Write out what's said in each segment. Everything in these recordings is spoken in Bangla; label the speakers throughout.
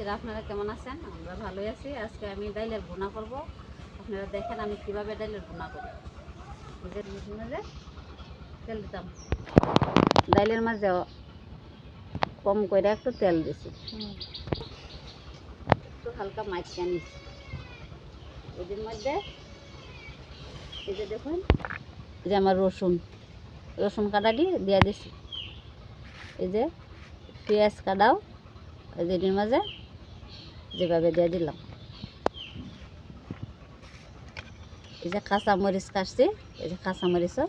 Speaker 1: শিক্ষার্থীরা আপনারা কেমন আছেন? আমরা ভালোই আছি। আজকে আমি ডাইলের বোনা করব। আপনারা দেখেন আমি কীভাবে ডাইলের বোনা করি। মাঝে তেল দিতাম। ডাইলের মাঝে কম করে একটু তেল দিছি। একটু হালকা মাইকা নিছি। এদের মধ্যে, এই যে দেখুন যে আমার রসুন। রসুন কাটাটি দিয়ে দিছি। এই যে পেঁয়াজ কাটাও। যে এটির মাঝে যেভাবে দিয়ে দিলাম। এই যে কাঁচা মরিচ কাটছি, এই যে কাঁচা মরিচও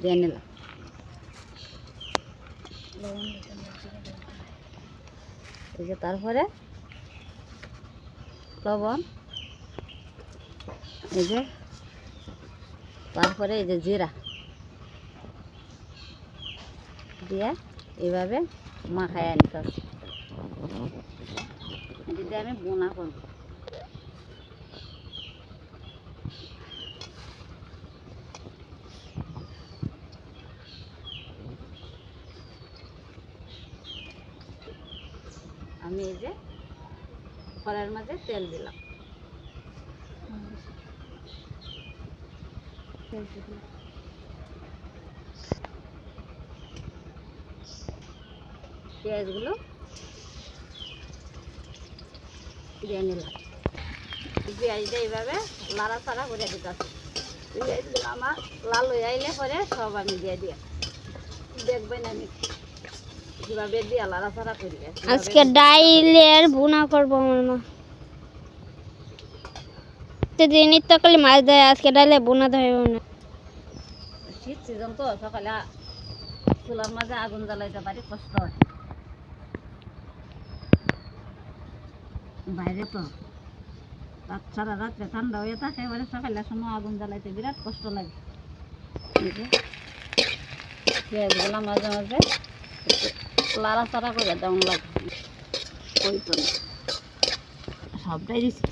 Speaker 1: দিয়ে নিলাম। এই যে তারপরে লবণ, এই যে তারপরে এই যে জিরা দিয়ে এইভাবে মাখায় আনতে যদি আমি বোনা করব। আমি এই যে কড়াইয়ের মাঝে তেল দিলাম। পেঁয়াজগুলো দিয়ে নিলাম। পেঁয়াজটা এইভাবে লাড়া চাড়া করে দিতেছি পেঁয়াজগুলো আমার লাল হয়ে আইলে পরে সব আমি দিয়ে দিয়ে দেখবেন আমি কীভাবে দিয়ে লাড়া চাড়া করি।
Speaker 2: আজকে ডাইলের ভুনা করব আমার মা। প্রতিদিন মাছ দেয় আজকে ডাইলে ভুনা দেয় না।
Speaker 1: শীত সিজন তো সকালে চুলার মাঝে আগুন জ্বালাইতে পারি কষ্ট হয়। বাইরে তো। রাত সারা রাত্রে ঠান্ডা হয়ে থাকে এবারে সকালে সময় আগুন জ্বালাইতে বিরাট কষ্ট লাগে। পেঁয়াজগুলো মাঝে মাঝে লাড়া চাড়া করে দেওয়া লাগে। ওই তো। সবটাই দিছি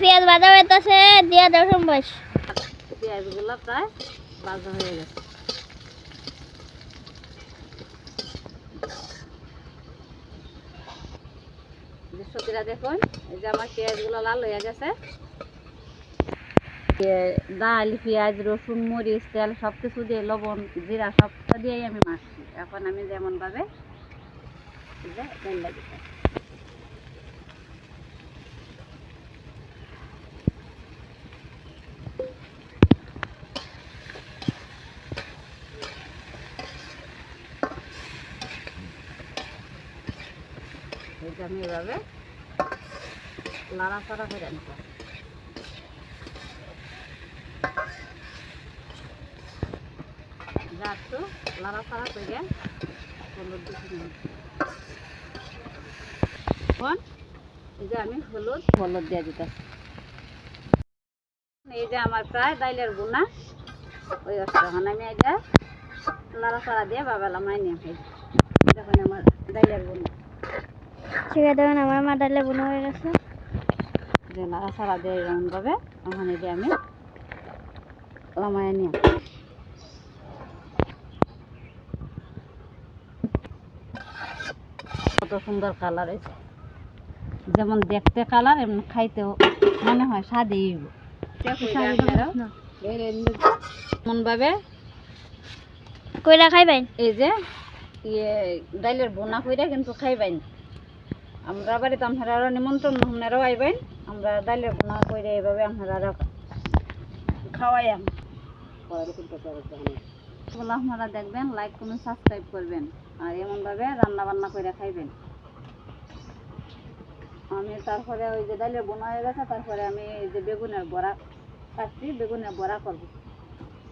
Speaker 2: পেঁয়াজ বাজা হইতেছে দিয়ে দেওয়ার সময়।
Speaker 1: পেঁয়াজগুলো প্রায় ভাজা হয়ে গেছে। যে দেখুন, এই যে আমার পেঁয়াজগুলো লাল হয়ে গেছে। ডাল পেঁয়াজ, রসুন, মরিচ, তেল সব কিছু দিয়ে, লবণ, জিরা সবটা দিয়েই আমি মাখছি। এখন আমি যেমনভাবে যে আমি এভাবে লাড়াচাড়া করে নিতে যা একটু লাড়াচাড়া করে হলুদ এখন এই আমি হলুদ হলুদ দিয়ে দিতেছি। এই যে আমার প্রায় ডাইলের গুণা, ওই এখন আমি এটা লাড়াচাড়া দিয়ে বাবেলা মাই নিয়ে দেখুন আমার ডাইলের গুণা।
Speaker 2: ঠিক আছে দেখুন আমার মা ডাইলে ভুনা হয়ে গেছে।
Speaker 1: যে নাড়াচাড়া দিয়ে এমনভাবে ওখানে দিয়ে আমি লামায় নিয়ে কত সুন্দর কালার হয়েছে। যেমন দেখতে কালার এমন খাইতেও মনে হয় স্বাদেই এমনভাবে
Speaker 2: কইরা খাইবেন?
Speaker 1: এই যে ইয়ে ডাইলের বোনা কইরা কিন্তু খাইবেন। আমরা বাড়িতে আপনারা নিমন্ত্রণ, আপনারাও আইবেন। আমরা ডাইলের বোনা কইরা এইভাবে আপনারা খাওয়াইয়াম। এগুলো আপনারা দেখবেন লাইক কমেন্ট সাবস্ক্রাইব করবেন। আর এমনভাবে রান্না বান্না করে খাইবেন। আমি তারপরে ওই যে ডাইলের বোনা হয়ে গেছে, তারপরে আমি এই যে বেগুনের বড়া কাটছি, বেগুনের বড়া করব।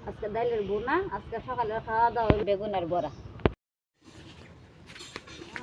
Speaker 1: আজকে ডাইলের বোনা, আজকে সকালে খাওয়া দাওয়া বেগুনের বড়া।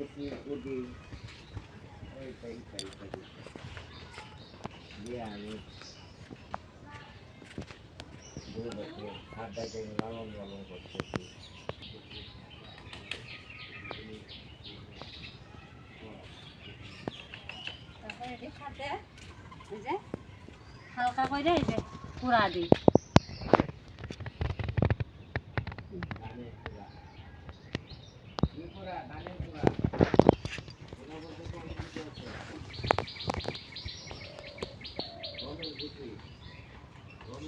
Speaker 3: দিয়ে
Speaker 1: হালকা করে এই যে পুরা দিই
Speaker 3: ধানের কুড়া কি কুড়া ধানের কুড়া কুড়া বলতে কোন কিছু আছে গমের ভুসি গমের ভুসি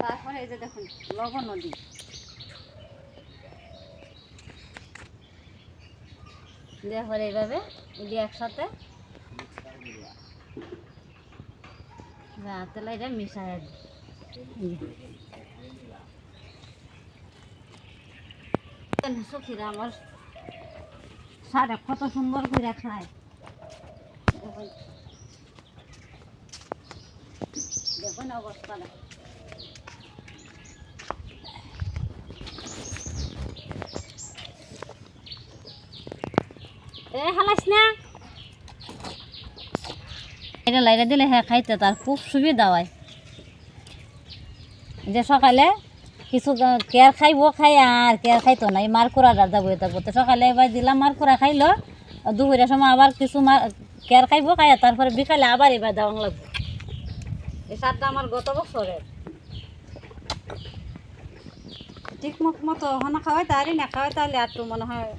Speaker 1: তারপরে এই যে দেখুন, লবণ দিই দেওয়ার এইভাবে এটি একসাথে হাতে লাইটা মিশাই সখীরা আমার সারা কত সুন্দর করে খায়। দেখুন দিলে হ্যাঁ খাইতে, তার খুব সুবিধা হয়। যে সকালে কিছু কেয়ার খাইব, খাই আর কেয়ার খাইতো না, এই মার কুড়া ডার যাব এটা করতে সকালে এবার দিলাম মার কুড়া খাইলো। দুপুরের সময় আবার কিছু মার কেয়ার খাইব খাই তারপরে বিকালে আবার এবার দেওয়া লাগবে। এই সারটা আমার গত বছরের। ঠিক মত হনা খাওয়াই তারি না খাওয়াই তাহলে আর মনে হয়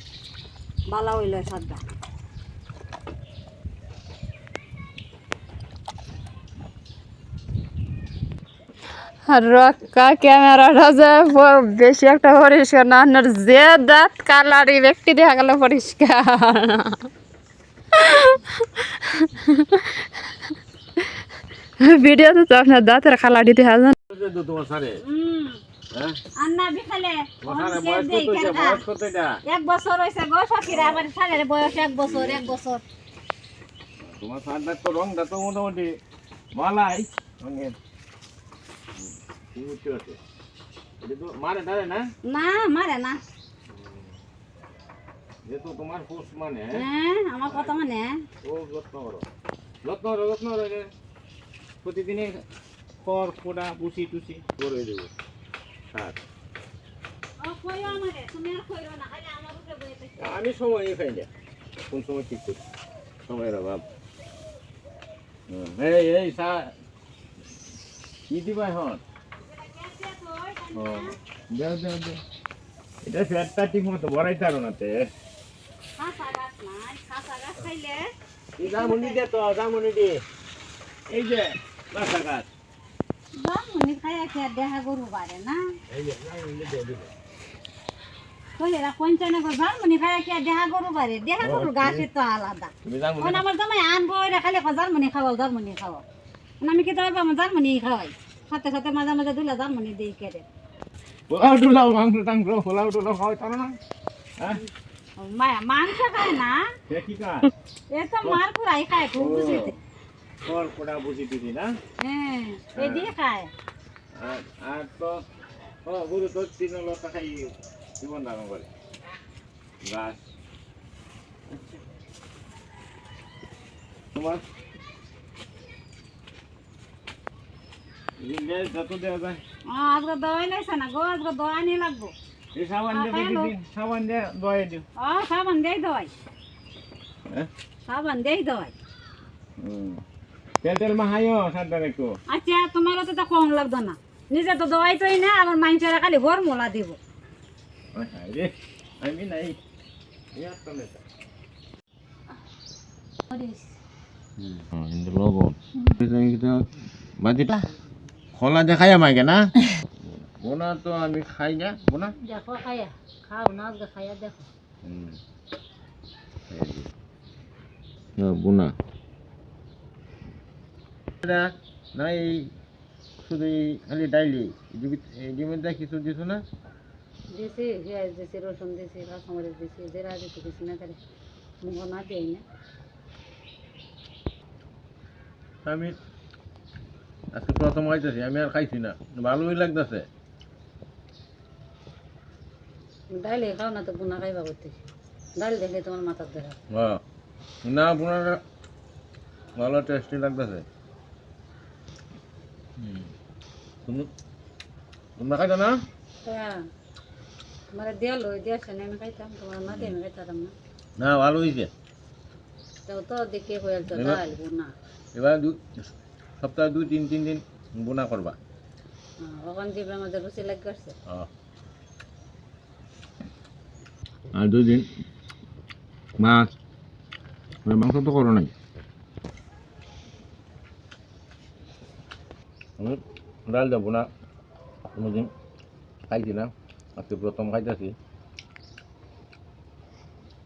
Speaker 1: ভালো হইল সারটা।
Speaker 4: রক্কা ক্যামেরাটা যে বেশি একটা পরিষ্কার না, আপনার যে দাঁত কালারি ব্যক্তি দেখা গেল পরিষ্কার। ভিডিওতে তো আপনার দাঁতের
Speaker 3: তোমার সারে হ্যাঁ। বয়স কত এটা
Speaker 1: এক বছর হয়েছে গো সখিরা আমার সারের বয়স এক বছর এক বছর।
Speaker 3: তোমার তো তো মোটামুটি রঙের। মারে ধারে না?
Speaker 1: না মারে না।
Speaker 3: যেহেতু তোমার পুষ মানে
Speaker 1: হ্যাঁ আমার কথা মানে।
Speaker 3: ও যত্ন করো। যত্ন করো যত্ন করো। যে প্রতিদিনে খড় ফোড়া পুষি টুসি করে দেবো। সার
Speaker 1: ও কইও আমারে তুমি আর কইরো না খালি আমার উপরে বইতে
Speaker 3: আমি সময় খাই না। কোন সময় ঠিক করি? সময়ের অভাব। হুম, এই এই সা কি দিবা এখন? এটা ফ্যাটটা ঠিক মতো ভরাইতে পারো না তে। জামুনি দে তো জামুনি দে। এই যে বাসা গাছ
Speaker 1: জামুনি খাইয়া খেয়ে দেখা গরু বাড়ে না? কইরা পঞ্চান্ন করে জামুনি খাইয়া খেয়ে দেখা গরু বাড়ে দেখা গরুর গাছের তো আলাদা। এখন আমার জামাই আনব এরা খালি জার্মানি খাওয়াও জার্মানি খাওয়াও আমি কি দেবো আমার জার্মানি খাওয়াই। সাথে সাথে মাঝে মাঝে দুলা জার্মানি দিই কেটে।
Speaker 3: পোলাও টুলাও মাংস টাংস পোলাও টুলাও খাওয়াই তারো না। হ্যাঁ?
Speaker 1: মাংস খায় না? এ তো মার কুড়াই খায় খুব বুঝিতে।
Speaker 3: খড় ফোড়া বুঝি টুসি না?
Speaker 1: হ্যাঁ এদিকে খায়।
Speaker 3: আর আর তো ও গুরু তো তিন লতা খাই জীবন ধারণ করে। গাছ তোমার? যত দেওয়া যায়।
Speaker 1: আজকে দই লাইছে না গো আজকে দই আনি লাগবো।
Speaker 3: এই সাবান দিয়ে দিন সাবান দিয়ে দয়ে দিও।
Speaker 1: ও সাবান দেই দই
Speaker 3: হ্যাঁ?
Speaker 1: সাবান দেই দই
Speaker 3: হুম। তেল তেল মাহাইও সাবধান একটু
Speaker 1: আচ্ছা তোমারও তো কম লাগতো না। নিজে তো দোয়াই তোই না আমার মাইনচেরা খালি ঘর মোলা দিব।
Speaker 3: আমি নাই। খোলা দেখাই আমাকে না? বোনা তো আমি খাই না বোনা।
Speaker 1: দেখো খাইয়া। খাও না খাইয়া দেখো।
Speaker 3: বোনা। না এই শুধু এই খালি ডাইলি ডিমের দা কিছু দিছো না?
Speaker 1: দিছি পেঁয়াজ দিছি রসুন দিছি কাঁচামরিচ দিছি জিরা দিছি দিছি না করে মুখ না দিই না।
Speaker 3: আমি আজকে প্রথম খাইতেছি আমি আর খাইছি না ভালোই লাগতেছে।
Speaker 1: ডাইলে খাও না তো বোনা খাইবা করতে। ডাল দেখলে তোমার মাথার
Speaker 3: হ্যাঁ না বোনাটা ভালো টেস্টি লাগতেছে। তোমরা খাইছো না?
Speaker 1: হ্যাঁ তোমার দেয়াল ওই দিয়ে আসে আমি খাইতাম তোমার না দিয়ে আমি খাইতাম না।
Speaker 3: না ভালো হয়েছে
Speaker 1: তাও তো দেখে হয়ে তো ডাল বোনা
Speaker 3: এবার দু সপ্তাহে দুই তিন তিন দিন বোনা করবা।
Speaker 1: হ্যাঁ, ওখান দিয়ে আমাদের রুচি লাগে আসছে।
Speaker 3: হ্যাঁ। আর দুই দিন মাছ মাংস তো করো নাই আমি ডাল দেবো না কোনোদিন খাইছি না আজকে প্রথম খাইতেছি।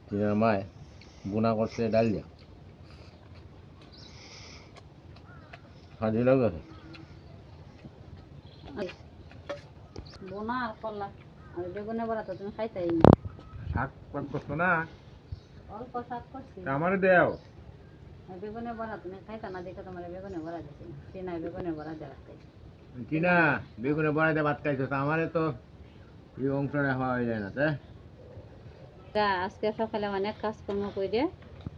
Speaker 3: তিনার মায় বোনা করছে ডাল দিয়া।
Speaker 1: বোনা আর করলা আর বেগুনে বড়া তো তুমি খাইতাই না?
Speaker 3: শাক পাক করছ না?
Speaker 1: অল্প শাক করছি
Speaker 3: আমার দেও
Speaker 1: আর বেগুনে বড়া তুমি খাইতা না দেখে তোমার বেগুনে বড়া দিছি চিনাই বেগুনে বড়া দেওয়া খাই
Speaker 3: কিনা বেগুনে বড়াইতে ভাত খাইছো তা আমারে তো এই অংশটা হওয়া হয়ে যায় না তাই
Speaker 1: তা আজকে সকালে অনেক কাজকর্ম করে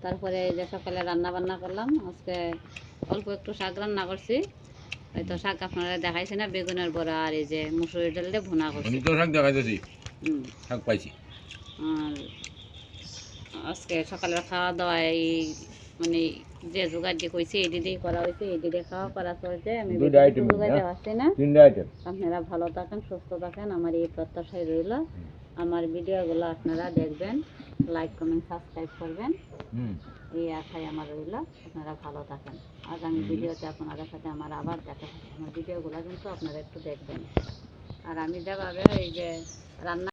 Speaker 1: তারপরে এই যে সকালে রান্না বান্না করলাম আজকে অল্প একটু শাক রান্না করছি। হয়তো শাক আপনারা দেখাইছে না বেগুনের বড়া আর এই যে মুসুরি ডাল দিয়ে ভুনা করছি।
Speaker 3: আমি তো শাক দেখাইতেছি।
Speaker 1: হুম,
Speaker 3: শাক পাইছি।
Speaker 1: আর আজকে সকালের খাওয়া দাওয়া এই মানে যে জোগাড় দিয়ে কইছি দিয়ে করা হয়েছে দিয়ে খাওয়া করা চলছে আমি জোগাড়
Speaker 3: না?
Speaker 1: আপনারা ভালো থাকেন সুস্থ থাকেন আমার এই প্রত্যাশায় রইল। আমার ভিডিওগুলো আপনারা দেখবেন লাইক কমেন্ট সাবস্ক্রাইব করবেন। এই আশায় আমার রইল আপনারা ভালো থাকেন। আগামী ভিডিওতে আপনাদের সাথে আমার আবার দেখা হবে। আমার ভিডিওগুলো কিন্তু আপনারা একটু দেখবেন। আর আমি যেভাবে এই যে রান্না